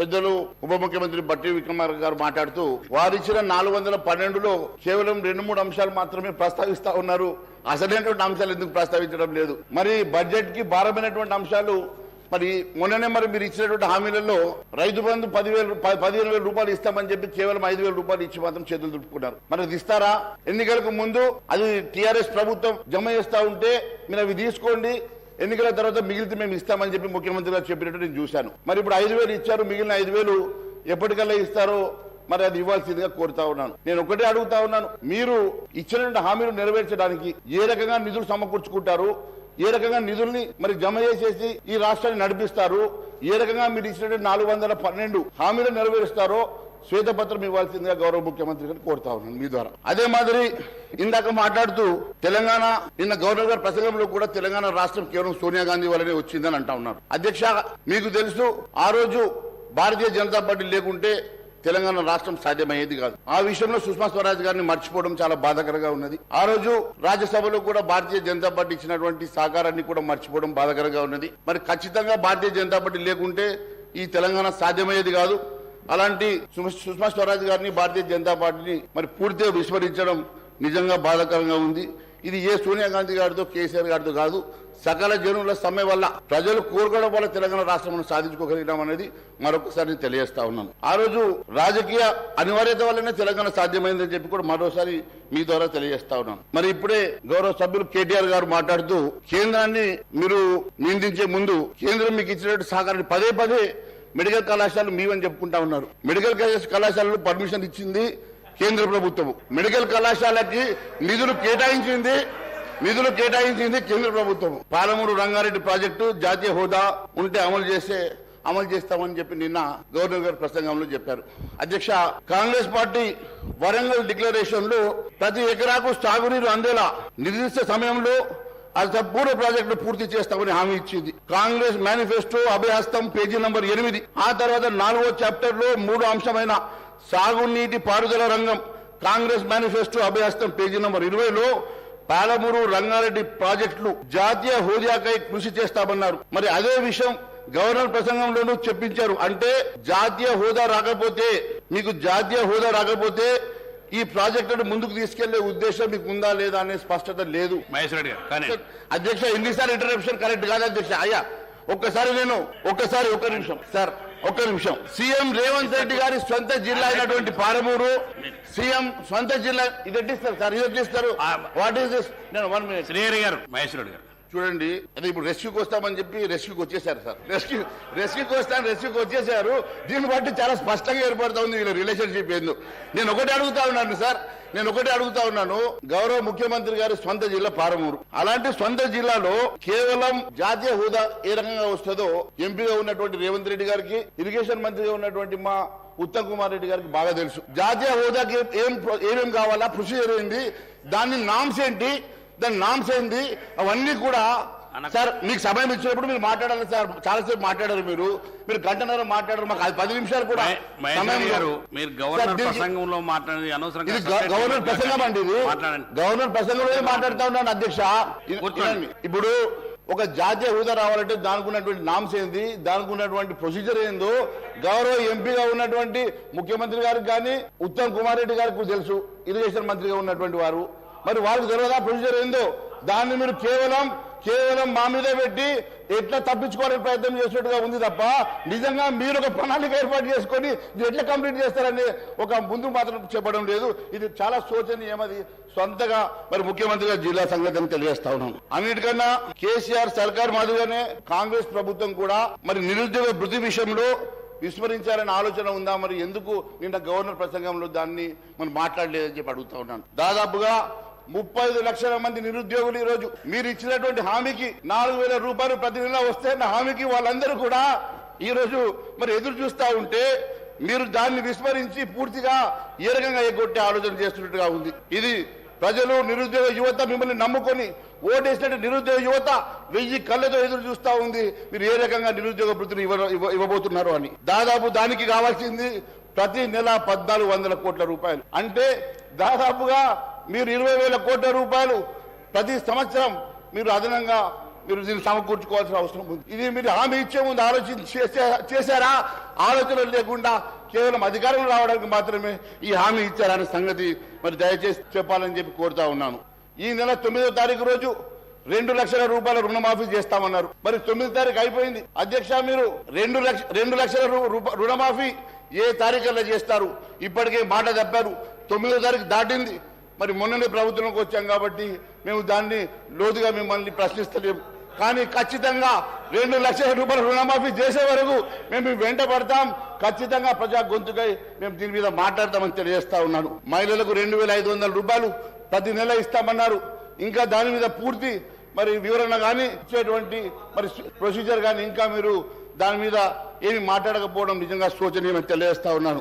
పెద్దలు ఉప ముఖ్యమంత్రి బట్టి విక్రమార్క గారు మాట్లాడుతూ వారు ఇచ్చిన నాలుగు వందల పన్నెండులో కేవలం రెండు మూడు అంశాలు మాత్రమే ప్రస్తావిస్తా ఉన్నారు. అసలైనటువంటి అంశాలు ఎందుకు ప్రస్తావించడం లేదు? మరి బడ్జెట్కి భారమైనటువంటి అంశాలు మరి మొన్ననే మరి మీరు ఇచ్చినటువంటి హామీలలో రైతు బంధు పదివేలు పదిహేను వేల రూపాయలు ఇస్తామని చెప్పి కేవలం ఐదు వేల రూపాయలు ఇచ్చి మాత్రం చేతులు దులుపుకున్నారు. మరి అది ఇస్తారా? ఎన్నికలకు ముందు అది టీఆర్ఎస్ ప్రభుత్వం జమ చేస్తా ఉంటే మీరు అవి తీసుకోండి. ఎన్నికల తర్వాత మిగిలితే మేము ఇస్తామని చెప్పి ముఖ్యమంత్రి గారు చెప్పినట్టు నేను చూశాను. మరి ఇప్పుడు ఐదు వేలు ఇచ్చారు మిగిలిన ఐదు వేలు ఎప్పటికల్లా ఇస్తారో మరి అది ఇవ్వాల్సిందిగా కోరుతా ఉన్నాను. నేను ఒకటే అడుగుతా ఉన్నాను మీరు ఇచ్చినటువంటి హామీలు నెరవేర్చడానికి ఏ రకంగా నిధులు సమకూర్చుకుంటారు ఏ రకంగా నిధుల్ని మరి జమ చేసేసి ఈ రాష్ట్రాన్ని నడిపిస్తారు ఏ రకంగా మీరు ఇచ్చినటువంటి నాలుగు వందల పన్నెండు హామీలు నెరవేరుస్తారో శ్వేతపత్రం ఇవ్వాల్సిందిగా గౌరవ ముఖ్యమంత్రి గారిని కోరుతా ఉన్నాను మీ ద్వారా. అదే మాదిరి ఇందాక మాట్లాడుతూ తెలంగాణ నిన్న గవర్నర్ గారి ప్రసంగంలో కూడా తెలంగాణ రాష్ట్రం కేవలం సోనియా గాంధీ వల్లనే వచ్చిందని అంటా ఉన్నారు. అధ్యక్ష మీకు తెలుసు ఆ రోజు భారతీయ జనతా పార్టీ లేకుంటే తెలంగాణ రాష్ట్రం సాధ్యమయ్యేది కాదు. ఆ విషయంలో సుష్మా స్వరాజ్ గారిని మర్చిపోవడం చాలా బాధాకరంగా ఉన్నది. ఆ రోజు రాజ్యసభలో కూడా భారతీయ జనతా పార్టీ ఇచ్చినటువంటి సహకారాన్ని కూడా మర్చిపోవడం బాధాకరంగా ఉన్నది. మరి ఖచ్చితంగా భారతీయ జనతా పార్టీ లేకుంటే ఈ తెలంగాణ సాధ్యమయ్యేది కాదు. అలాంటి సుష్మా స్వరాజ్ గారిని భారతీయ జనతా పార్టీని మరి పూర్తిగా విస్మరించడం నిజంగా బాధాకరంగా ఉంది. ఇది ఏ సోనియా గాంధీ గారితో కేసీఆర్ గారితో కాదు సకల జనుల సమ్మె వల్ల ప్రజలు కోరుకోవడం వల్ల తెలంగాణ రాష్ట్రం సాధించుకోగలిగినాం అనేది మరొకసారి తెలియజేస్తా ఉన్నాను. ఆ రోజు రాజకీయ అనివార్యత వల్లనే తెలంగాణ సాధ్యమైందని చెప్పి కూడా మరోసారి మీ ద్వారా తెలియజేస్తా ఉన్నాను. మరి ఇప్పుడే గౌరవ సభ్యులు కేటీఆర్ గారు మాట్లాడుతూ కేంద్రాన్ని మీరు నిందించే ముందు కేంద్రం మీకు ఇచ్చినట్టు సహకారాన్ని పదే పదే మెడికల్ కళాశాలలు మీవని చెప్పుకుంటా ఉన్నారు. మెడికల్ కళాశాలలు పర్మిషన్ ఇచ్చింది కేంద్ర ప్రభుత్వం మెడికల్ కళాశాలకి నిధులు కేటాయించింది నిధులు కేటాయించింది కేంద్ర ప్రభుత్వం పాలమూరు రంగారెడ్డి ప్రాజెక్టు జాతీయ హోదా ఉంటే అమలు చేసే అమలు చేస్తామని చెప్పి నిన్న గవర్నర్ గారు ప్రసంగంలో చెప్పారు. అధ్యక్ష కాంగ్రెస్ పార్టీ వరంగల్ డిక్లరేషన్లో ప్రతి ఎకరాకు సాగునీరు అందేలా. నిర్దిష్ట సమయంలో అది సంపూర్ణ ప్రాజెక్టు పూర్తి చేస్తామని హామీ ఇచ్చింది. Congress manifesto Abhayahastam page number ఎనిమిది. ఆ తర్వాత నాలుగో చాప్టర్లో మూడో అంశమైన సాగునీటి పారుదల రంగం Congress manifesto Abhayahastam page number ఇరవైలో పాలమూరు రంగారెడ్డి ప్రాజెక్టులు జాతీయ హోదాకై కృషి చేస్తామన్నారు. మరి అదే విషయం గవర్నర్ ప్రసంగంలోనూ చెప్పించారు. అంటే జాతీయ హోదా రాకపోతే మీకు జాతీయ హోదా రాకపోతే ఈ ప్రాజెక్టును ముందుకు తీసుకెళ్ళే ఉద్దేశం మీకు ఉందా లేదా అనే స్పష్టత లేదు. మహేష్ రెడ్డి గారు కానీ అధ్యక్ష ఎన్నిసార్లు ఇంటరప్షన్ కరెక్ట్ కాదు అధ్యక్ష. అయ్యా ఒక్కసారి నేను ఒక్కసారి ఒక్క నిమిషం. సార్ ఒక్క నిమిషం. సీఎం రేవంత్ రెడ్డి గారి సొంత జిల్లా అయినటువంటి పాలమూరు సీఎం సొంత జిల్లా ఇది ఎట్టిస్తారు సార్? ఇది ఎట్టిస్తారు? వాట్ ఈస్ దిస్ నేను వన్ మినిట్ శ్రీహరి గారు మహేష్ రెడ్డి గారు. చూడండి. అదే ఇప్పుడు రెస్క్యూకి వస్తామని చెప్పి రెస్క్యూకి వచ్చేసారు సార్. రెస్క్యూ రెస్క్యూకి వస్తాను రెస్క్యూకి వచ్చేసారు. దీన్ని బట్టి చాలా స్పష్టంగా ఏర్పడుతా ఉంది వీళ్ళ రిలేషన్షిప్ ఏందో. నేను ఒకటి అడుగుతా ఉన్నాను సార్. నేను ఒకటి అడుగుతా ఉన్నాను. గౌరవ ముఖ్యమంత్రి గారి సొంత జిల్లా పారమూరు. అలాంటి సొంత జిల్లాలో కేవలం జాతీయ హోదా ఏ రకంగా వస్తుందో ఎంపీగా ఉన్నటువంటి రేవంత్ రెడ్డి గారికి ఇరిగేషన్ మంత్రిగా ఉన్నటువంటి మా ఉత్తమ్ కుమార్ రెడ్డి గారికి బాగా తెలుసు. జాతీయ హోదాకి ఏం ఏమేం కావాలా ప్రొసీజర్ ఏంటి దాని నామ్స్ ఏంటి దాని నామ్స్ ఏంది? అవన్నీ కూడా సార్ మీకు సమయం ఇచ్చినప్పుడు మీరు మాట్లాడాలి సార్. చాలాసేపు మాట్లాడారు మీరు. మీరు గంటన్నర మాట్లాడారు. మాకు అది పది నిమిషాలు కూడా సమయం గారు. మీరు గవర్నర్ దీనికి- ప్రసంగంలో మాట్లాడేది అనవసరంగా ఇది గ- గవర్నర్ ప్రసంగం అండి ఇది. గవర్నర్ ప్రసంగంలో మాట్లాడుతా ఉన్నాను అధ్యక్ష. ఇప్పుడు ఒక జాతీయ హోదా రావాలంటే దానికి ఉన్నటువంటి నామ్స్ ఏంది? దానికి ఉన్నటువంటి ప్రొసీజర్ ఏందో? గౌరవ ఎంపీగా ఉన్నటువంటి ముఖ్యమంత్రి గారికి కానీ ఉత్తమ్ కుమార్ రెడ్డి గారికి తెలుసు. ఇరిగేషన్ మంత్రిగా ఉన్నటువంటి వారు. మరి వారికి తెలియదా? ప్రొసీజర్ ఏందో? దాన్ని మీరు కేవలం కేవలం మా మీద పెట్టి ఎట్లా తప్పించుకోవాలని ప్రయత్నం చేసినట్టుగా ఉంది తప్ప నిజంగా మీరు ఒక ప్రణాళిక ఏర్పాటు చేసుకొని ఇది ఎట్లా కంప్లీట్ చేస్తారని ఒక ముందు మాత్రం చెప్పడం లేదు. ఇది చాలా శోచనీయమది సొంతగా మరి ముఖ్యమంత్రిగా జిల్లా సంగతిని తెలియజేస్తా ఉన్నాం. అన్నిటికన్నా కేసీఆర్ సర్కార్ మాదిరిగానే కాంగ్రెస్ ప్రభుత్వం కూడా మరి నిరుద్యోగ వృద్ధి విషయంలో విస్మరించారనే ఆలోచన ఉందా? మరి ఎందుకు నిన్న గవర్నర్ ప్రసంగంలో దాన్ని మనం మాట్లాడలేదని చెప్పి అడుగుతా ఉన్నాను. దాదాపుగా ముప్పై ఐదు లక్షల మంది నిరుద్యోగులు ఈ రోజు మీరు ఇచ్చినటువంటి హామీకి నాలుగు వేల రూపాయలు ప్రతి నెల వస్తే హామీకి వాళ్ళందరూ కూడా ఈ రోజు మరి ఎదురు చూస్తూ ఉంటే మీరు దాన్ని విస్మరించి పూర్తిగా ఏ రకంగా ఎగ్గొట్టే ఆలోచన చేస్తున్నట్టుగా ఉంది. ఇది ప్రజలు నిరుద్యోగ యువత మిమ్మల్ని నమ్ముకొని ఓటేసినట్టు నిరుద్యోగ యువత వెయ్యి కళ్ళతో ఎదురు చూస్తూ ఉంది. మీరు ఏ రకంగా నిరుద్యోగ వృత్తిని ఇవ్వ- ఇవ్వబోతున్నారు అని. దాదాపు దానికి కావాల్సింది ప్రతి నెల పద్నాలుగు వందల కోట్ల రూపాయలు. అంటే దాదాపుగా మీరు ఇరవై వేల కోట్ల రూపాయలు ప్రతి సంవత్సరం మీరు అదనంగా మీరు దీన్ని సమకూర్చుకోవాల్సిన అవసరం ఉంది. ఇది మీరు హామీ ఇచ్చే ముందు ఆలోచన చేసే- చేశారా? ఆలోచన లేకుండా కేవలం అధికారం రావడానికి మాత్రమే ఈ హామీ ఇచ్చారనే సంగతి మరి దయచేసి చెప్పాలని చెప్పి కోరుతా ఉన్నాను. ఈ నెల తొమ్మిదో తారీఖు రోజు రెండు లక్షల రూపాయల రుణమాఫీ చేస్తామన్నారు. మరి తొమ్మిది తారీఖు అయిపోయింది. అధ్యక్ష మీరు రెండు లక్ష రెండు లక్షల రూప- రుణమాఫీ ఏ తారీఖుల్లో చేస్తారు? ఇప్పటికే మాట తప్పారు. తొమ్మిదో తారీఖు దాటింది. మరి మొన్ననే ప్రభుత్వంలోకి వచ్చాం కాబట్టి మేము దాన్ని లోతుగా మిమ్మల్ని ప్రశ్నిస్తలేము కానీ ఖచ్చితంగా రెండు లక్షల రూపాయల రుణమాఫీ చేసే వరకు మేము మీ వెంట పడతాం. ఖచ్చితంగా ప్రజా గొంతుకై మేము దీని మీద మాట్లాడతామని తెలియజేస్తా ఉన్నాను. మహిళలకు రెండు వేల ఐదు వందల రూపాయలు ప్రతి నెల ఇస్తామన్నారు. ఇంకా దాని మీద పూర్తి మరి వివరణ కానీ ఇచ్చేటువంటి మరి ప్రొసీజర్ కానీ ఇంకా మీరు దాని మీద ఏమి మాట్లాడకపోవడం నిజంగా శోచనీయమని తెలియజేస్తా ఉన్నాను.